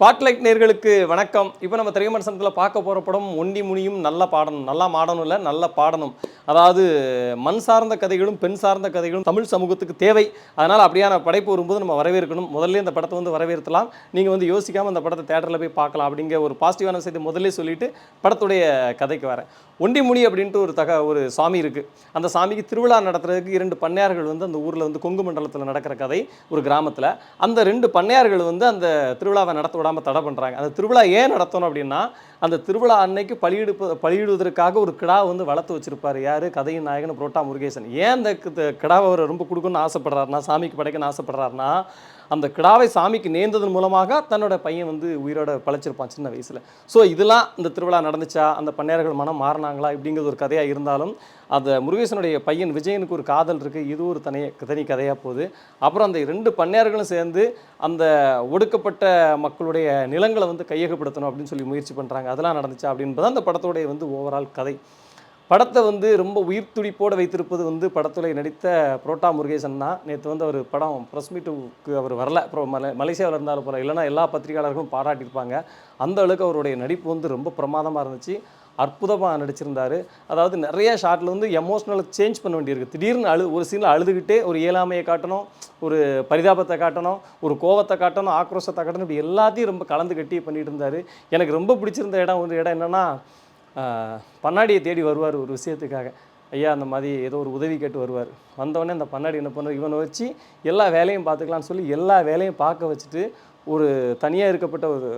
Spotlight நேர்களுக்கு வணக்கம். இப்போ நம்ம திரைமரசனத்தில் பார்க்க போகிற படம் ஒண்டி முனியும் நல்ல பாடணும். நல்லா மாடணும் இல்லை? நல்ல பாடணும். அதாவது மண் சார்ந்த கதைகளும் பெண் சார்ந்த கதைகளும் தமிழ் சமூகத்துக்கு தேவை. அதனால் அப்படியான படைப்பு வரும்போது நம்ம வரவேற்கணும். முதல்ல இந்த படத்தை வந்து வரவேற்கலாம். நீங்கள் வந்து யோசிக்காமல் அந்த படத்தை தேட்டரில் போய் பார்க்கலாம் அப்படிங்கிற ஒரு பாசிட்டிவான விஷயத்தை முதல்ல சொல்லிட்டு படத்துடைய கதைக்கு வரேன். ஒண்டிமுனி அப்படின்ட்டு ஒரு தக ஒரு சாமி இருக்குது அந்த சாமிக்கு திருவிழா நடத்துறதுக்கு இரண்டு பண்ணையார்கள் வந்து அந்த ஊரில் வந்து கொங்கு மண்டலத்தில் நடக்கிற கதை ஒரு கிராமத்தில். அந்த ரெண்டு பண்ணையார்கள் வந்து அந்த திருவிழாவை நடத்த விடாமல் தடை பண்ணுறாங்க அந்த திருவிழா ஏன் நடத்தணும் அப்படின்னா அந்த திருவிழா அன்னைக்கு பலியிடுப்பு பலியிடுவதற்காக ஒரு கிடா வந்து வளர்த்து வச்சுருப்பார் யார்? யார்? கதையின் நாயகன் புரோட்டா முருகேசன். ஏன் அந்த கிடாவை அவர் ரொம்ப கொடுக்கணும்னு ஆசைப்படுறாருனா சாமிக்கு படைக்கணும்னு ஆசைப்படுறாருனா அந்த கிடாவை சாமிக்கு நேர்ந்ததன் மூலமாக தன்னோட பையன் வந்து உயிரோட பழைச்சிருப்பான் சின்ன வயசில். ஸோ இதெல்லாம் இந்த திருவிழா நடந்துச்சா? அந்த பண்ணையார்கள் மனம் மாறினாங்களா? இப்படிங்கிறது ஒரு கதையாக இருந்தாலும் அந்த முருகேசனுடைய பையன் விஜயனுக்கு ஒரு காதல் இருக்குது இது ஒரு தனி தனி கதையாக போகுது. அப்புறம் அந்த ரெண்டு பண்ணையார்களும் சேர்ந்து அந்த ஒடுக்கப்பட்ட மக்களுடைய நிலங்களை வந்து கையகப்படுத்தணும் அப்படின்னு சொல்லி முயற்சி பண்ணுறாங்க அதெல்லாம் நடந்துச்சா? அப்படின்றது அந்த படத்தோடைய வந்து ஓவரால் கதை. படத்தை வந்து ரொம்ப உயிர் துடிப்போடு வைத்திருப்பது வந்து படத்துல நடித்த புரோட்டா முருகேசன் தான். நேற்று வந்து அவர் படம் ப்ரெஸ் மீட்டுக்கு அவர் வரல. அப்புறம் மலை மலேசியாவில் இருந்தாலும் போல இல்லைன்னா எல்லா பத்திரிகையாளர்களும் பாராட்டியிருப்பாங்க. அந்த அளவுக்கு அவருடைய நடிப்பு வந்து ரொம்ப பிரமாதமாக இருந்துச்சு. அற்புதமாக நடிச்சிருந்தார். அதாவது நிறைய ஷாட்டில் வந்து எமோஷ்னலை சேஞ்ச் பண்ண வேண்டியிருக்கு. திடீர்னு அழு ஒரு சீனில் அழுதுகிட்டே ஒரு இயலாமையை காட்டணும் ஒரு பரிதாபத்தை காட்டணும் ஒரு கோவத்தை காட்டணும் ஆக்ரோஷத்தை காட்டணும் இப்படி எல்லாத்தையும் ரொம்ப கலந்து கட்டி பண்ணிட்டு இருந்தார். எனக்கு ரொம்ப பிடிச்சிருந்த இடம் ஒரு இடம் என்னென்னா பண்ணாடியை தேடி வருவார் ஒரு விஷயத்துக்காக. ஐயா அந்த மாதிரி ஏதோ ஒரு உதவி கேட்டு வருவார். வந்தவொடனே அந்த பண்ணாடி என்ன பண்ணுவார்? இவனை வச்சு எல்லா வேலையும் பார்த்துக்கலான்னு சொல்லி எல்லா வேலையும் பார்க்க வச்சுட்டு ஒரு தனியாக இருக்கப்பட்ட ஒரு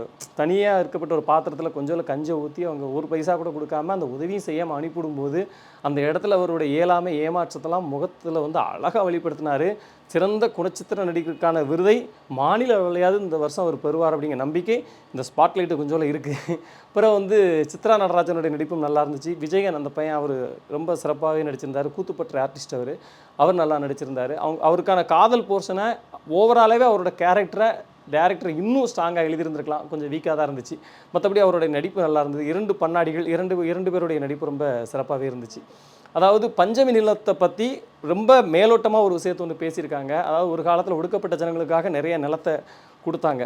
தனியாக இருக்கப்பட்ட ஒரு பாத்திரத்தில் கொஞ்சம் கஞ்சை ஊற்றி அவங்க ஒரு பைசா கூட கொடுக்காம அந்த உதவியும் செய்யாமல் அனுப்பிவிடும்போது அந்த இடத்துல அவருடைய இயலாமை ஏமாற்றத்தெல்லாம் முகத்தில் வந்து அழகாக வெளிப்படுத்தினார். சிறந்த குணச்சித்திர நடிகருக்கான விருதை மாநில அளவிலையாவது இந்த வருஷம் அவர் பெறுவார் அப்படிங்கிற நம்பிக்கை இந்த ஸ்பாட்லைட்டு கொஞ்சம் இருக்குது அப்புறம் வந்து சித்ரா நடராஜனுடைய நடிப்பும் நல்லா இருந்துச்சு. விஜயன் அந்த பையன் அவர் ரொம்ப சிறப்பாகவே நடிச்சிருந்தார். கூத்துப்பற்ற ஆர்டிஸ்ட் அவர். அவர் நல்லா நடிச்சிருந்தார். அவங்க அவருக்கான காதல் போர்ஷனை ஓவராலாகவே அவரோட கேரக்டரை டேரக்டர் இன்னும் ஸ்ட்ராங்காக எழுதியிருந்திருக்கலாம். கொஞ்சம் வீக்காக தான் இருந்துச்சு. மற்றபடி அவருடைய நடிப்பு நல்லா இருந்தது. இரண்டு பண்ணாடிகள் இரண்டு இரண்டு பேருடைய நடிப்பு ரொம்ப சிறப்பாகவே இருந்துச்சு. அதாவது பஞ்சமி நிலத்தை பற்றி ரொம்ப மேலோட்டமாக ஒரு விஷயத்தை ஒன்று பேசியிருக்காங்க. அதாவது ஒரு காலத்தில் ஒடுக்கப்பட்ட ஜனங்களுக்காக நிறைய நிலத்தை கொடுத்தாங்க.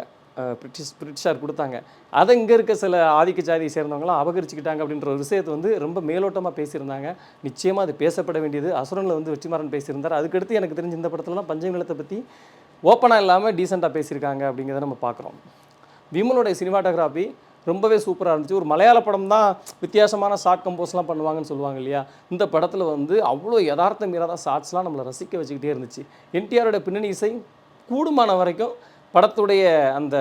பிரிட்டிஷ் பிரிட்டிஷார் கொடுத்தாங்க. அதை இங்கே இருக்க சில ஆதிக்க ஜாதியை சேர்ந்தவங்களாம் அபகரிச்சுக்கிட்டாங்க அப்படின்ற ஒரு விஷயத்தை வந்து ரொம்ப மேலோட்டமாக பேசியிருந்தாங்க. நிச்சயமாக அது பேசப்பட வேண்டியது. அசுரனில் வந்து வெற்றிமாறன் பேசியிருந்தார். அதுக்கடுத்து எனக்கு தெரிஞ்ச இந்த படத்துலலாம் பஞ்சமி நிலத்தை பற்றி ஓப்பனாக இல்லாமல் டீசெண்டாக பேசியிருக்காங்க அப்படிங்கிறத நம்ம பார்க்குறோம். விமனுடைய சினிமாட்டோகிராஃபி ரொம்பவே சூப்பராக இருந்துச்சு. ஒரு மலையாள படம் தான் வித்தியாசமான ஷார்ட் கம்போஸ்லாம் பண்ணுவாங்கன்னு சொல்லுவாங்க இல்லையா? இந்த படத்தில் வந்து அவ்வளோ யதார்த்த மீறாத ஷார்ட்ஸ்லாம் நம்மளை ரசிக்க வச்சுக்கிட்டே இருந்துச்சு. என்டிஆரோட பின்னணி இசை கூடுமான வரைக்கும் படத்துடைய அந்த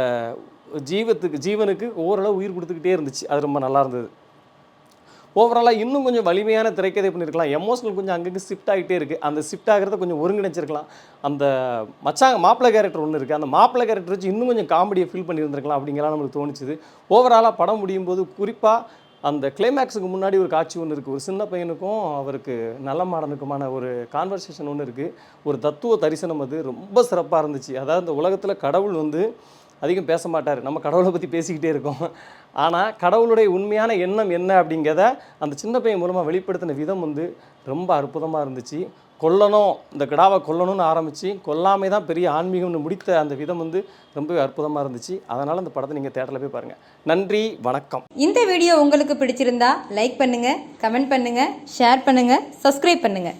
ஜீவத்துக்கு ஜீவனுக்கு ஓரளவு உயிர் கொடுத்துக்கிட்டே இருந்துச்சு. அது ரொம்ப நல்லா இருந்தது. ஓவராலாக இன்னும் கொஞ்சம் வலிமையான திரைக்கதை பண்ணியிருக்கலாம் எமோஷனல் கொஞ்சம் அங்கங்கே ஷிஃப்ட் ஆகிட்டே இருக்குது அந்த ஷிஃப்ட் ஆகிறத கொஞ்சம் ஒருங்கிணைச்சிருக்கலாம். அந்த மச்சாங்க மாப்பிள்ளை கேரக்டர் ஒன்று இருக்குது அந்த மாப்பிள்ளை கேரக்டர் வச்சு இன்னும் கொஞ்சம் காமெடியை ஃபீல் பண்ணியிருந்திருக்கலாம் அப்படிங்கலாம் நம்மளுக்கு தோணுச்சுது. ஓவராலாக படம் முடியும் போது குறிப்பாக அந்த கிளைமேக்ஸுக்கு முன்னாடி ஒரு காட்சி ஒன்று இருக்குது ஒரு சின்ன பையனுக்கும் அவருக்கு நல்ல மாடனுக்குமான ஒரு கான்வர்சேஷன் ஒன்று இருக்குது ஒரு தத்துவ தரிசனம் அது. ரொம்ப சிறப்பாக இருந்துச்சு. அதாவது இந்த உலகத்தில் கடவுள் வந்து அதிகம் பேச மாட்டார். நம்ம கடவுளை பற்றி பேசிக்கிட்டே இருக்கோம். ஆனால் கடவுளுடைய உண்மையான எண்ணம் என்ன அப்படிங்கிறத அந்த சின்ன பையன் மூலமாக வெளிப்படுத்தின விதம் வந்து ரொம்ப அற்புதமாக இருந்துச்சு. கொல்லணும் இந்த கிடாவை கொல்லணும்னு ஆரம்பித்து கொல்லாமை தான் பெரிய ஆன்மீகம்னு முடித்த அந்த விதம் வந்து ரொம்பவே அற்புதமாக இருந்துச்சு. அதனால் அந்த படத்தை நீங்கள் தேட்டரில் போய் பாருங்கள் நன்றி வணக்கம். இந்த வீடியோ உங்களுக்கு பிடிச்சிருந்தா லைக் பண்ணுங்கள் கமெண்ட் பண்ணுங்கள் ஷேர் பண்ணுங்கள் சப்ஸ்கிரைப் பண்ணுங்கள்